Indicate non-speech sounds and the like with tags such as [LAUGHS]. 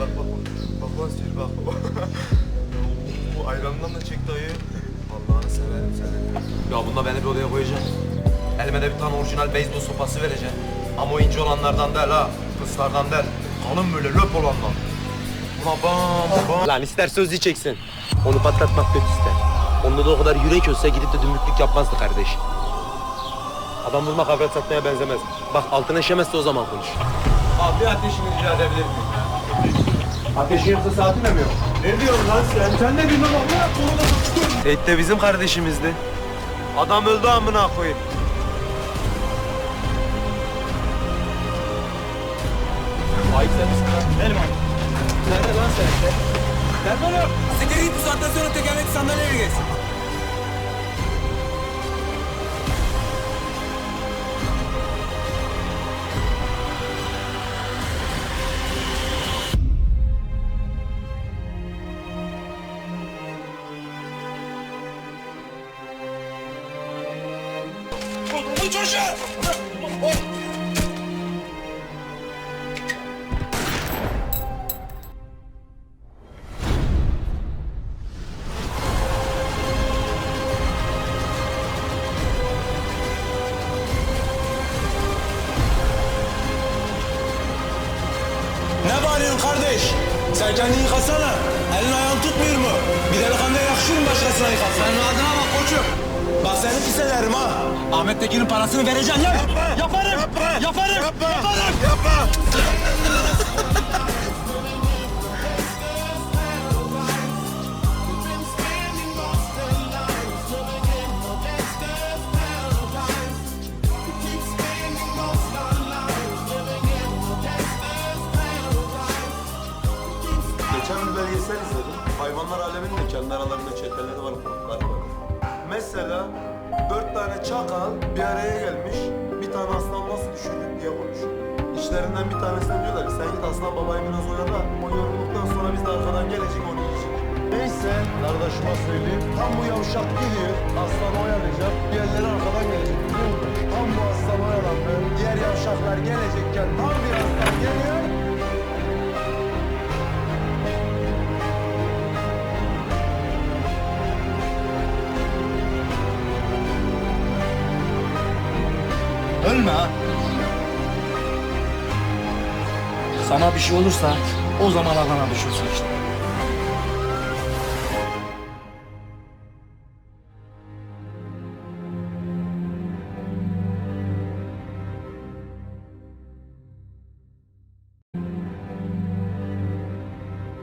bak bak bak. Bak sil bak. [LAUGHS] Oo, ayranından da çekti ayı. Allah'ını severim seni. Ya bunda beni bir odaya koyacağım. Elime de bir tane orijinal beyzbol sopası vereceğim. Ama o ince olanlardan değil ha. Kıslardan değil. Kalın böyle löp olandan. Buna bam bam. Lan ister söz diyeceksin. Onu patlatmak pek ister. Onda da o kadar yürek olsa gidip de dümdüklük yapmazdı kardeş. Adam vurmak avrat satmaya benzemez. Bak altına işemezse o zaman konuş. Abi ateşini rica edebilir miyim? Ya? Ateşin yoksa saatine mi yok? Ne diyorsun lan sen? Sen ne diyorsun lan? Seyit de bizim kardeşimizdi. Adam öldü amına koyayım. Ayıp sen misin lan? Benim abi. Nerede lan sen? Nerede oğlum? Siktir git bu saatten sonra tekerlekli sandalyeye geç. Ne bağırıyorsun kardeş? Sen kendini yıkasana. Elin Bak seni pis ederim ha. Ahmet Tekin'in parasını vereceksin lan. Yaparım. Yaparım. Yaparım. Yapma. Geçen bir belgesel izledim. Hayvanlar aleminin de kendi aralarında çeteleri var, grupları var. Mesela dört tane çakal bir araya gelmiş, bir tane aslan nasıl düşürdük diye konuşuyor. İçlerinden bir tanesine diyorlar sen git aslan babayı biraz oyala, o yorulduktan sonra biz de arkadan gelecek onu yiyecek. Neyse, kardeşime söyleyeyim, tam bu yavşak gidiyor, aslan oyalayacak, diğerleri arkadan gelecek? Tam bu aslan oyalandı, diğer yavşaklar gelecekken tam Ölme ha. Sana bir şey olursa o zaman Adana düşürsün işte.